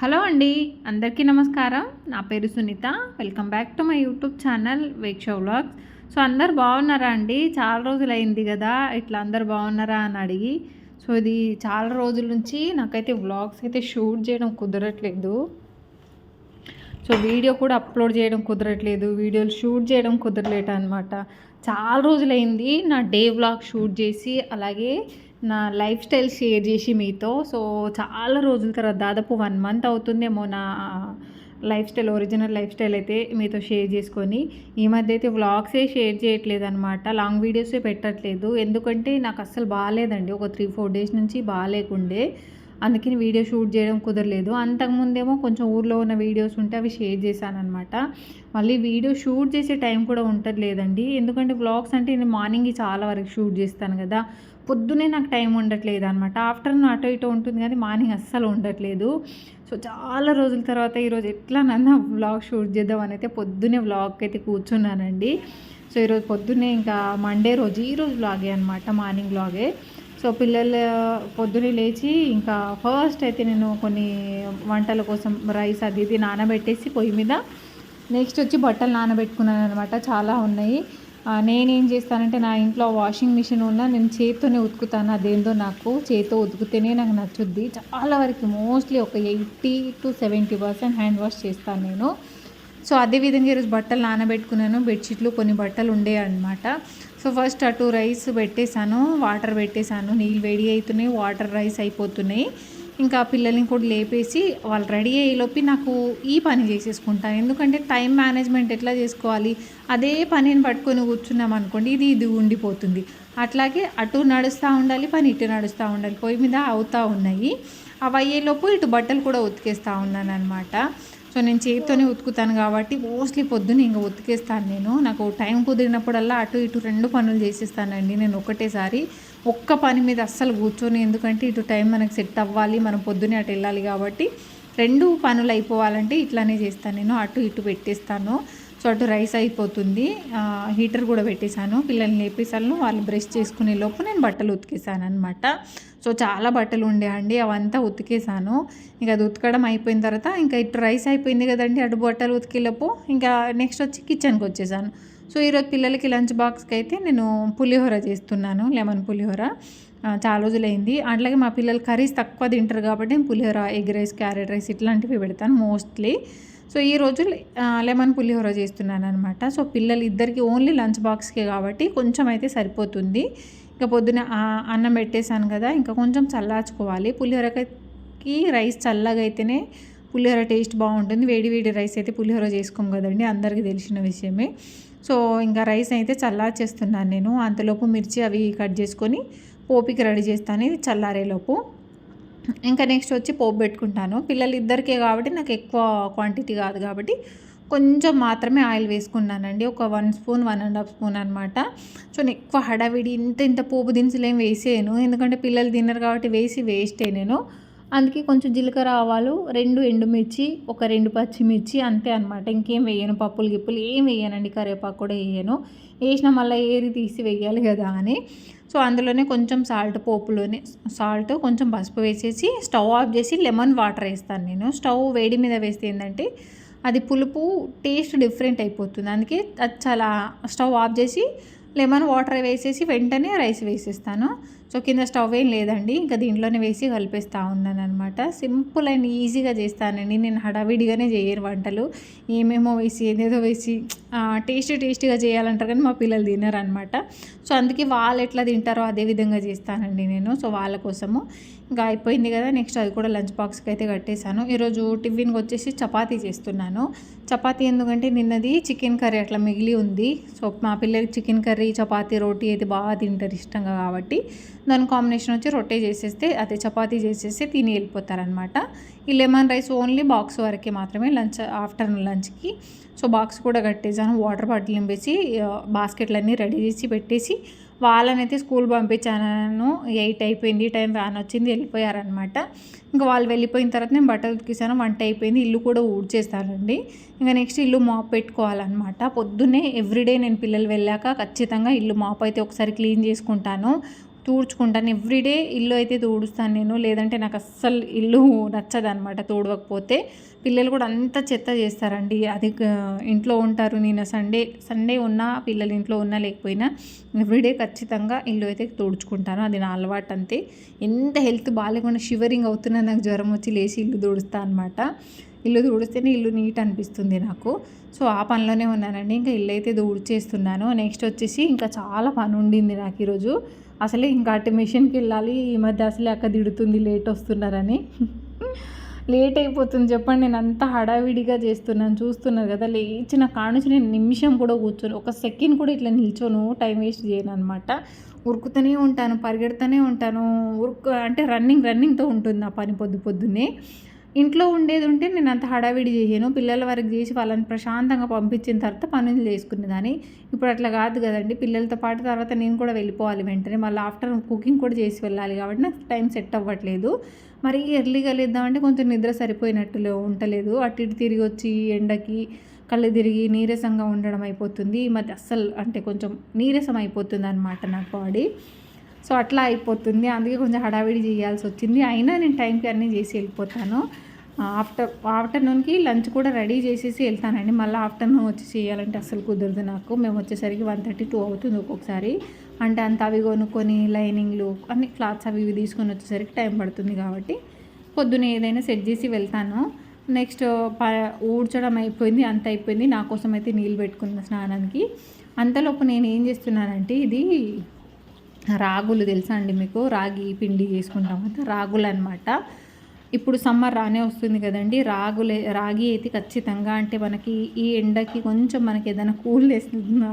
Hello అండి అందరికీ నమస్కారం. నా పేరు Sunitha. Welcome back to my YouTube channel Veeksha vlogs. So అందరు బాగున్నారా అండి? చాలా రోజులు అయింది కదా ఇట్లా అందరు బాగున్నారా అని అడిగి. సో ఇది చాలా రోజుల నుంచి నాకైతే వ్లాగ్స్ అయితే షూట్ చేయడం కుదరట్లేదు. సో వీడియో కూడా అప్లోడ్ చేయడం కుదరట్లేదు. వీడియోలు షూట్ చేయడం కుదరలేదు అనమాట చాలా రోజులైంది నా డే వ్లాగ్ షూట్ చేసి అలాగే నా లైఫ్ స్టైల్ షేర్ చేసి మీతో. సో చాలా రోజుల తర్వాత దాదాపు వన్ మంత్ అవుతుందేమో నా life style original life style అయితే మీతో షేర్ చేసుకొని. ఈ మధ్య అయితే వ్లాగ్సే షేర్ చేయట్లేదు అనమాట లాంగ్ వీడియోసే పెట్టట్లేదు. ఎందుకంటే నాకు అస్సలు బాగాలేదండి. ఒక త్రీ ఫోర్ డేస్ నుంచి బాగాలేకుండే. అందుకని వీడియో షూట్ చేయడం కుదరలేదు. అంతకుముందేమో కొంచెం ఊర్లో ఉన్న వీడియోస్ ఉంటే అవి షేర్ చేశానమాట మళ్ళీ వీడియో షూట్ చేసే టైం కూడా ఉండట్లేదండి. లేదండి ఎందుకంటే వ్లాగ్స్ అంటే నేను మార్నింగ్ చాలా వరకు షూట్ చేస్తాను కదా. పొద్దునే నాకు టైం ఉండట్లేదు అనమాట ఆఫ్టర్నూన్ అటో ఇటో ఉంటుంది కానీ మార్నింగ్ అస్సలు ఉండట్లేదు. సో చాలా రోజుల తర్వాత ఈరోజు ఎట్లా నన్ను వ్లాగ్ షూట్ చేద్దామని అయితే పొద్దునే వ్లాగ్కి అయితే కూర్చున్నానండి. సో ఈరోజు పొద్దున్నే ఇంకా మండే రోజు ఈరోజు వ్లాగే అనమాట మార్నింగ్ వ్లాగే. సో పిల్లలు పొద్దునే లేచి ఇంకా ఫస్ట్ అయితే నేను కొన్ని వంటల కోసం రైస్ అది ఇది నానబెట్టేసి పొయ్యి మీద నెక్స్ట్ వచ్చి బట్టలు నానబెట్టుకున్నాను అనమాట చాలా ఉన్నాయి. నేనేం చేస్తానంటే నా ఇంట్లో వాషింగ్ మిషన్ ఉన్నా నేను చేతితోనే ఉతుకుతాను. అదేందో నాకు చేతితో ఉతుకుతేనే నాకు నచ్చుద్ది. చాలా వరకు మోస్ట్లీ ఒక eighty to seventy percent hand wash చేస్తాను నేను. సో అదేవిధంగా ఈరోజు బట్టలు నానబెట్టుకున్నాను. బెడ్షీట్లు కొన్ని బట్టలు ఉండే అనమాట సో ఫస్ట్ అటు రైస్ పెట్టేశాను. వాటర్ పెట్టేశాను. నీళ్ళు వేడి అవుతున్నాయి. వాటర్ రైస్ అయిపోతున్నాయి. ఇంకా పిల్లల్ని కూడా లేపేసి వాళ్ళు రెడీ అయ్యేలోపి నాకు ఈ పని చేసేసుకుంటాను ఎందుకంటే టైం మేనేజ్మెంట్ ఎట్లా చేసుకోవాలి? అదే పనిని పట్టుకొని కూర్చున్నాం అనుకోండి ఇది ఇది ఉండిపోతుంది. అట్లాగే అటు నడుస్తూ ఉండాలి పని ఇటు నడుస్తూ ఉండాలి పొయ్యి మీద అవుతూ ఉన్నాయి. అవి అయ్యేలోపు ఇటు బట్టలు కూడా ఉతికేస్తూ ఉన్నాను అనమాట సో నేను చేతితోనే ఉతుకుతాను కాబట్టి మోస్ట్లీ పొద్దున్న ఇంకా ఉతికేస్తాను నేను. నాకు టైం కుదిరినప్పుడల్లా అటు ఇటు రెండు పనులు చేసేస్తానండి నేను ఒకటేసారి. ఒక్క పని మీద అస్సలు కూర్చొని ఎందుకంటే ఇటు టైం మనకు సెట్ అవ్వాలి మనం పొద్దున్నే అటు వెళ్ళాలి కాబట్టి రెండు పనులు అయిపోవాలంటే ఇట్లానే చేస్తాను నేను. అటు ఇటు పెట్టేస్తాను. సో అటు రైస్ అయిపోతుంది. హీటర్ కూడా పెట్టేశాను. పిల్లల్ని లేపేసాను వాళ్ళు బ్రష్ చేసుకునే లోపు నేను బట్టలు ఉతికేసాను అనమాట సో చాలా బట్టలు ఉండే అండి. అవంతా ఉతికేసాను ఇంకా అది ఉతకడం అయిపోయిన తర్వాత ఇంకా ఇటు రైస్ అయిపోయింది కదండి. అటు బట్టలు ఉతికేలోపు ఇంకా నెక్స్ట్ వచ్చి కిచెన్కి వచ్చేసాను సో ఈరోజు పిల్లలకి లంచ్ బాక్స్కి అయితే నేను పులిహోర చేస్తున్నాను లెమన్ పులిహోర. చాలా రోజులైంది. అట్లాగే మా పిల్లలు కర్రీస్ తక్కువ తింటారు కాబట్టి నేను పులిహోర ఎగ్ రైస్ క్యారెట్ రైస్ ఇట్లాంటివి పెడతాను మోస్ట్లీ. సో ఈ రోజు లెమన్ పులిహోర చేస్తున్నాను అనమాట సో పిల్లలు ఇద్దరికి ఓన్లీ లంచ్ బాక్స్కే కాబట్టి కొంచెం అయితే సరిపోతుంది. ఇంకా పొద్దున అన్నం పెట్టేశాను కదా ఇంకా కొంచెం చల్లార్చుకోవాలి. పులిహోరకి రైస్ చల్లగా అయితేనే పులిహోర టేస్ట్ బాగుంటుంది. వేడి వేడి రైస్ అయితే పులిహోర చేసుకోం కదండి అందరికీ తెలిసిన విషయమే. సో ఇంకా రైస్ అయితే చల్లార్చేస్తున్నాను నేను. అంతలోపు మిర్చి అవి కట్ చేసుకొని పోపికి రెడీ చేస్తాను ఇది చల్లారేలోపు. ఇంకా నెక్స్ట్ వచ్చి పోపు పెట్టుకుంటాను. పిల్లలు ఇద్దరికే కాబట్టి నాకు ఎక్కువ క్వాంటిటీ కాదు కాబట్టి కొంచెం మాత్రమే ఆయిల్ వేసుకున్నానండి. ఒక one spoon one and half spoon అనమాట సో నేను ఎక్కువ హడావిడి ఇంత ఇంత పోపు దినుసులు ఏం వేసేయను. ఎందుకంటే పిల్లలు తిన్నారు కాబట్టి వేసి వేస్టే నేను. అందుకే కొంచెం జీలకర్ర ఆవాలు రెండు ఎండుమిర్చి ఒక రెండు పచ్చిమిర్చి అంతే అనమాట ఇంకేం వేయను పప్పులు గిప్పులు ఏం వేయనండి కరివేపాకు కూడా వేయను. వేసిన మళ్ళీ ఏరి తీసి వేయాలి కదా అని. సో అందులోనే కొంచెం సాల్ట్ పోపులోనే సాల్ట్ కొంచెం పసుపు వేసేసి స్టవ్ ఆఫ్ చేసి లెమన్ వాటర్ వేస్తాను నేను. స్టవ్ వేడి మీద వేస్తే ఏంటంటే అది పులుపు టేస్ట్ డిఫరెంట్ అయిపోతుంది. అందుకే అది చాలా స్టవ్ ఆఫ్ చేసి లెమన్ వాటర్ వేసేసి వెంటనే రైస్ వేసేస్తాను. సో కింద స్టవ్ ఏం లేదండి. ఇంకా దీంట్లోనే వేసి కలిపేస్తూ ఉన్నాను అనమాట సింపుల్ అండ్ ఈజీగా చేస్తానండి. నేను హడావిడిగానే చేయరు వంటలు. ఏమేమో వేసి ఏదేదో వేసి టేస్ట్ టేస్టీగా చేయాలంటారు కానీ మా పిల్లలు తినరు అనమాట సో అందుకే వాళ్ళు ఎట్లా తింటారో అదే విధంగా చేస్తానండి నేను. సో వాళ్ళ కోసము. ఇంకా అయిపోయింది కదా నెక్స్ట్ అది కూడా లంచ్ బాక్స్కి అయితే కట్టేశాను. ఈరోజు టిఫిన్కి వచ్చేసి చపాతీ చేస్తున్నాను. చపాతీ ఎందుకంటే నిన్నది చికెన్ కర్రీ అట్లా మిగిలి ఉంది. సో మా పిల్లలకి చికెన్ కర్రీ చపాతీ రోటీ అయితే బాగా తింటారు ఇష్టంగా కాబట్టి. దాని కాంబినేషన్ వచ్చి రొట్టె చేసేస్తే అదే చపాతీ చేసేస్తే తిని వెళ్ళిపోతారనమాట ఈ లెమన్ రైస్ ఓన్లీ బాక్స్ వరకే మాత్రమే లంచ్ ఆఫ్టర్నూన్ లంచ్కి. సో బాక్స్ కూడా కట్టేసాను. వాటర్ బాటిల్ నింపేసి బాస్కెట్లన్నీ రెడీ చేసి పెట్టేసి వాళ్ళనైతే స్కూల్ పంపించాను. ఎయిట్ అయిపోయింది టైం వ్యాన్ వచ్చింది వెళ్ళిపోయారనమాట ఇంకా వాళ్ళు వెళ్ళిపోయిన తర్వాత నేను బట్టలు ఉతికేసాను. వంట అయిపోయింది. ఇల్లు కూడా ఊడ్చేస్తానండి ఇంకా నెక్స్ట్ ఇల్లు మాప్ పెట్టుకోవాలన్నమాట. పొద్దున్నే ఎవ్రీడే నేను పిల్లలు వెళ్ళాక ఖచ్చితంగా ఇల్లు మాప్ అయితే ఒకసారి క్లీన్ చేసుకుంటాను. తూడ్చుకుంటాను. ఎవ్రీడే ఇల్లు అయితే తూడుస్తాను నేను. లేదంటే నాకు అస్సలు ఇల్లు నచ్చదు అనమాట తూడవకపోతే. పిల్లలు కూడా అంత చెత్త చేస్తారండి. అది ఇంట్లో ఉంటారు. నేను సండే సండే ఉన్నా పిల్లలు ఇంట్లో ఉన్నా లేకపోయినా ఎవ్రీడే ఖచ్చితంగా ఇల్లు అయితే తోడుచుకుంటాను. అది నా అలవాటు అంతే. ఎంత హెల్త్ బాగాలేకుండా షివరింగ్ అవుతున్నా నాకు జ్వరం వచ్చి లేచి ఇల్లు తుడుస్తా అనమాట ఇల్లు తుడిస్తేనే ఇల్లు నీట్ అనిపిస్తుంది నాకు. సో ఆ పనిలోనే ఉన్నానండి. ఇంకా ఇల్లు అయితే తుడిచేస్తున్నాను నెక్స్ట్ వచ్చేసి ఇంకా చాలా పని ఉండింది నాకు ఈరోజు. అసలే ఇంకా అటు మిషన్కి వెళ్ళాలి ఈ మధ్య అసలే అక్క దిడుతుంది లేట్ వస్తున్నారని. లేట్ అయిపోతుంది చెప్పండి. నేను అంత హడావిడిగా చేస్తున్నాను. చూస్తున్నారు కదా లేచిన కానుంచి నేను నిమిషం కూడా కూర్చొని. ఒక సెకండ్ కూడా ఇట్లా నిల్చోను. టైం వేస్ట్ చేయను అనమాట ఉరుకుతూనే ఉంటాను పరిగెడుతూనే ఉంటాను. ఉరుకు అంటే రన్నింగ్ రన్నింగ్తో ఉంటుంది నా పని పొద్దు పొద్దున్నే. ఇంట్లో ఉండేది ఉంటే నేను అంత హడావిడి చేయను పిల్లల వరకు చేసి వాళ్ళని ప్రశాంతంగా పంపించిన తర్వాత పనులు చేసుకునేదాన్ని. ఇప్పుడు అట్లా కాదు కదండి. పిల్లలతో పాటు తర్వాత నేను కూడా వెళ్ళిపోవాలి వెంటనే. మళ్ళీ ఆఫ్టర్ కుకింగ్ కూడా చేసి వెళ్ళాలి కాబట్టి నాకు టైం సెట్ అవ్వట్లేదు. మరి ఎర్లీగా లేద్దామంటే కొంచెం నిద్ర సరిపోయినట్టు ఉండలేదు. అటు ఇటు తిరిగి వచ్చి ఎండకి కళ్ళు తిరిగి నీరసంగా ఉండడం అయిపోతుంది. ఈ మధ్య అస్సలు అంటే కొంచెం నీరసం అయిపోతుంది అనమాట నాకు బాడీ. సో అట్లా అయిపోతుంది. అందుకే కొంచెం హడావిడి చేయాల్సి వచ్చింది. అయినా నేను టైంకి అన్నీ చేసి వెళ్ళిపోతాను. ఆఫ్టర్ ఆఫ్టర్నూన్కి లంచ్ కూడా రెడీ చేసేసి వెళ్తానండి. మళ్ళీ ఆఫ్టర్నూన్ వచ్చి చేయాలంటే అసలు కుదరదు నాకు. మేము వచ్చేసరికి వన్ థర్టీ టూ అవుతుంది ఒక్కొక్కసారి. అంటే అంత అవి కొనుక్కొని లైనింగ్లు అన్ని క్లాత్స్ అవి ఇవి తీసుకొని వచ్చేసరికి టైం పడుతుంది కాబట్టి పొద్దున ఏదైనా సెట్ చేసి వెళ్తాను. నెక్స్ట్ ప ఊడ్చడం అయిపోయింది అంత అయిపోయింది. నా కోసం అయితే నీళ్ళు పెట్టుకున్న స్నానానికి. అంతలోపు నేను ఏం చేస్తున్నానంటే ఇది రాగులు తెలుసా అండి మీకు? రాగి పిండి చేసుకుంటాం కదా రాగులు అనమాట ఇప్పుడు సమ్మర్ రానే వస్తుంది కదండి. రాగులే రాగి అయితే ఖచ్చితంగా అంటే మనకి ఈ ఎండకి కొంచెం మనకి ఏదైనా కూల్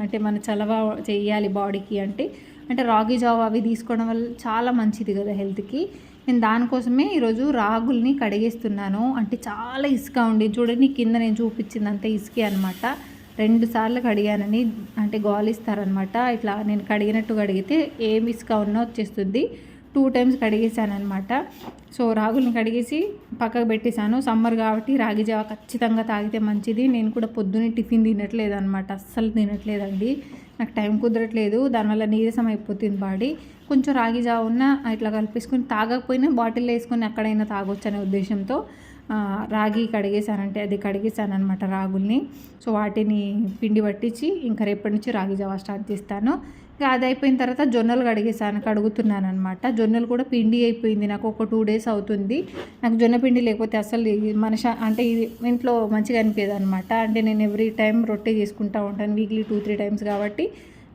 అంటే మన చలవ చేయాలి బాడీకి అంటే అంటే రాగి జావ అవి తీసుకోవడం వల్ల చాలా మంచిది కదా హెల్త్కి. నేను దానికోసమే ఈరోజు రాగుల్ని కడిగేస్తున్నాను. అంటే చాలా ఇసుక ఉండి చూడండి కింద నేను చూపించింది అంతే ఇసుకే అనమాట రెండు సార్లు కడిగానని అంటే గోలిస్తారనమాట ఇట్లా నేను కడిగినట్టు కడిగితే ఏం ఇసుక ఉన్నా వచ్చేస్తుంది. టూ టైమ్స్ కడిగేసాను సో రాగుల్ని కడిగేసి పక్కకు పెట్టేశాను. సమ్మర్ కాబట్టి రాగి జావ ఖచ్చితంగా తాగితే మంచిది. నేను కూడా పొద్దున్నే టిఫిన్ తినట్లేదు అనమాట అస్సలు తినట్లేదండి. నాకు టైం కుదరట్లేదు. దానివల్ల నీరసం అయిపోతుంది బాడీ. కొంచెం రాగి జావ ఉన్న ఇట్లా కలిపేసుకొని తాగకపోయినా బాటిల్లో వేసుకొని ఎక్కడైనా తాగొచ్చు అనే ఉద్దేశంతో రాగి కడిగేసానంటే అది కడిగేసాను అనమాట రాగుల్ని. సో వాటిని పిండి పట్టించి ఇంకా రేపటి నుంచి రాగి జావా స్టార్ట్ చేస్తాను. ఇంకా అది అయిపోయిన తర్వాత జొన్నలు కడిగేసాను కడుగుతున్నాను అనమాట జొన్నలు కూడా పిండి అయిపోయింది నాకు ఒక టూ డేస్ అవుతుంది. నాకు జొన్న పిండి లేకపోతే అసలు ఇది మనిషి అంటే ఇది ఇంట్లో మంచిగా అనిపేది అనమాట అంటే నేను ఎవ్రీ టైం రొట్టె చేసుకుంటూ ఉంటాను వీక్లీ టూ త్రీ టైమ్స్ కాబట్టి.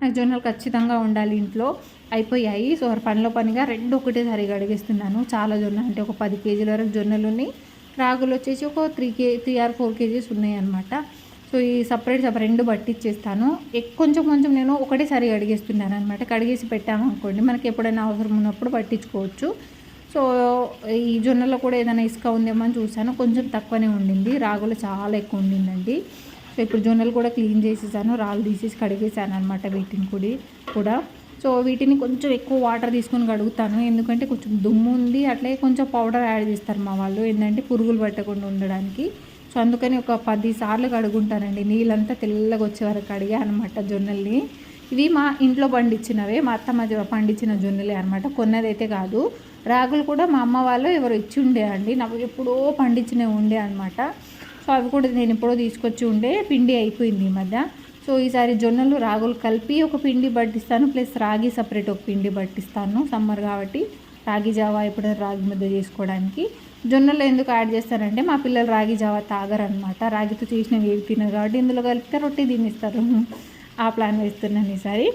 నాకు జొన్నలు ఖచ్చితంగా ఉండాలి ఇంట్లో. అయిపోయాయి. సో పనిలో పనిగా రెండు ఒకటేసారి కడిగేస్తున్నాను. చాలా జొన్న అంటే ఒక పది కేజీల వరకు జొన్నలుని రాగులు వచ్చేసి ఒక three K three or four kgs ఉన్నాయన్నమాట. సో ఈ సపరేట్ సపరేట్ రెండు పట్టించేస్తాను కొంచెం కొంచెం నేను ఒకటేసారి కడిగేస్తున్నాను అనమాట కడిగేసి పెట్టాము అనుకోండి మనకి ఎప్పుడైనా అవసరం ఉన్నప్పుడు పట్టించుకోవచ్చు. సో ఈ జొన్నలో కూడా ఏదైనా ఇసుక ఉందేమో అని చూసాను కొంచెం తక్కువనే ఉండింది. రాగులు చాలా ఎక్కువ ఉండిందండి. సో ఇప్పుడు జొన్నలు కూడా క్లీన్ చేసేసాను రాళ్ళు తీసేసి కడిగేసాను అనమాట వీటిని కూడా కూడా. సో వీటిని కొంచెం ఎక్కువ వాటర్ తీసుకొని కడుగుతాను. ఎందుకంటే కొంచెం దుమ్ము ఉంది. అట్లే కొంచెం పౌడర్ యాడ్ చేస్తారు మా వాళ్ళు. ఏంటంటే పురుగులు పట్టకుండా ఉండడానికి. సో అందుకని ఒక పది సార్లు కడుగుంటానండి. నీళ్ళంతా తెల్లగా వచ్చే వరకు కడిగా అనమాట జొన్నల్ని. ఇవి మా ఇంట్లో పండించినవే. మా అత్త మా పండించిన జొన్నలే అనమాట కొన్నదైతే కాదు. రాగులు కూడా మా అమ్మ వాళ్ళు ఎవరు ఇచ్చి ఉండే అండి. నాకు ఎప్పుడో పండించినవి ఉండే అనమాట సో అవి కూడా నేను ఎప్పుడో తీసుకొచ్చి ఉండే. పిండి అయిపోయింది ఈ మధ్య. సో ఈసారి జొన్నలు రాగులు కలిపి ఒక పిండి పట్టిస్తాను ప్లస్ రాగి సపరేట్ ఒక పిండి పట్టిస్తాను సమ్మర్ కాబట్టి రాగి జావా ఎప్పుడైనా రాగి ముద్ద చేసుకోవడానికి. జొన్నలు ఎందుకు యాడ్ చేస్తారంటే మా పిల్లలు రాగి జావా తాగరనమాట రాగితో చేసినవి ఏవి తినరు కాబట్టి ఇందులో కలిపితే రొట్టె తినిస్తారు. ఆ ప్లాన్ వేస్తున్నాను ఈసారి.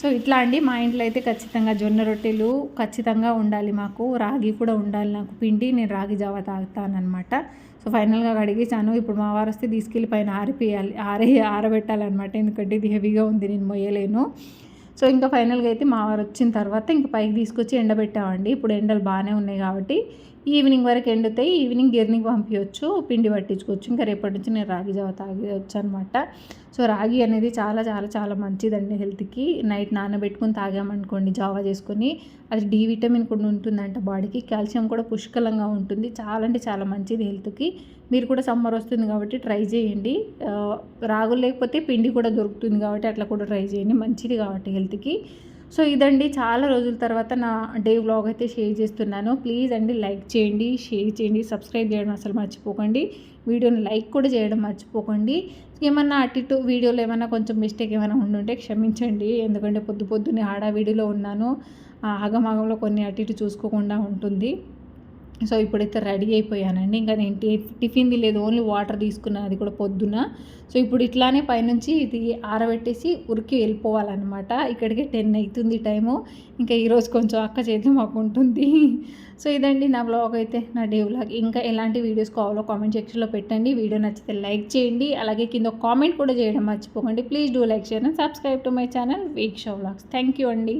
సో ఇట్లా అండి మా ఇంట్లో అయితే ఖచ్చితంగా జొన్న రొట్టెలు ఖచ్చితంగా ఉండాలి మాకు రాగి కూడా ఉండాలి నాకు పిండి నేను రాగి జావా తాగుతానమాట సో ఫైనల్గా కడిగేసాను ఇప్పుడు మా వారు వస్తే తీసుకెళ్ళి పైన ఆరిపోయాలి ఆరే ఆరబెట్టాలన్నమాట. ఎందుకంటే ఇది హెవీగా ఉంది నేను మొయ్యలేను. సో ఇంకా ఫైనల్గా అయితే మా వారు వచ్చిన తర్వాత ఇంకా పైకి తీసుకొచ్చి ఎండబెట్టామండి. ఇప్పుడు ఎండలు బాగానే ఉన్నాయి కాబట్టి ఈవినింగ్ వరకు ఎండుతాయి ఈవినింగ్ గిర్నికి పంపించవచ్చు పిండి పట్టించుకోవచ్చు. ఇంకా రేపటి నుంచి నేను రాగి జావ తాగి అనమాట సో రాగి అనేది చాలా చాలా చాలా మంచిదండి హెల్త్కి. నైట్ నానబెట్టుకుని తాగామనుకోండి జావా చేసుకొని అది డి విటమిన్ కూడా ఉంటుందంట బాడీకి. కాల్షియం కూడా పుష్కలంగా ఉంటుంది. చాలా అంటే చాలా మంచిది హెల్త్కి. మీరు కూడా సమ్మర్ వస్తుంది కాబట్టి ట్రై చేయండి. రాగులు లేకపోతే పిండి కూడా దొరుకుతుంది కాబట్టి అట్లా కూడా ట్రై చేయండి. మంచిది కాబట్టి హెల్త్కి. సో ఇదండి చాలా రోజుల తర్వాత నా డే వ్లాగ్ అయితే షేర్ చేస్తున్నాను. ప్లీజ్ అండి లైక్ చేయండి షేర్ చేయండి సబ్స్క్రైబ్ చేయడం అసలు మర్చిపోకండి. వీడియోని లైక్ కూడా చేయడం మర్చిపోకండి. ఏమన్నా అటు ఇటు వీడియోలో ఏమైనా కొంచెం మిస్టేక్ ఏమైనా ఉండుంటే క్షమించండి. ఎందుకంటే పొద్దు పొద్దున్నే వీడియోలో ఉన్నాను. ఆగమాగంలో కొన్ని అటు ఇటు చూసుకోకుండా ఉంటుంది. సో ఇప్పుడైతే రెడీ అయిపోయానండి. ఇంకా నేను టిఫిన్ది లేదు ఓన్లీ వాటర్ తీసుకున్నాను అది కూడా పొద్దున. సో ఇప్పుడు ఇట్లానే పైనుంచి ఇది ఆరబెట్టేసి ఉరికి వెళ్ళిపోవాలన్నమాట. ఇక్కడికి టెన్ అవుతుంది టైము. ఇంకా ఈరోజు కొంచెం అక్క చేద్దాం మాకు ఉంటుంది. సో ఇదండి నా బ్లాగ్ అయితే నా డే బ్లాగ్. ఇంకా ఎలాంటి వీడియోస్ కావాలో కామెంట్ సెక్షన్లో పెట్టండి. వీడియో నచ్చితే లైక్ చేయండి. అలాగే కింద కామెంట్ కూడా చేయడం మర్చిపోకండి. Please do like share and subscribe to my channel Veeksha blogs. Thank you అండి.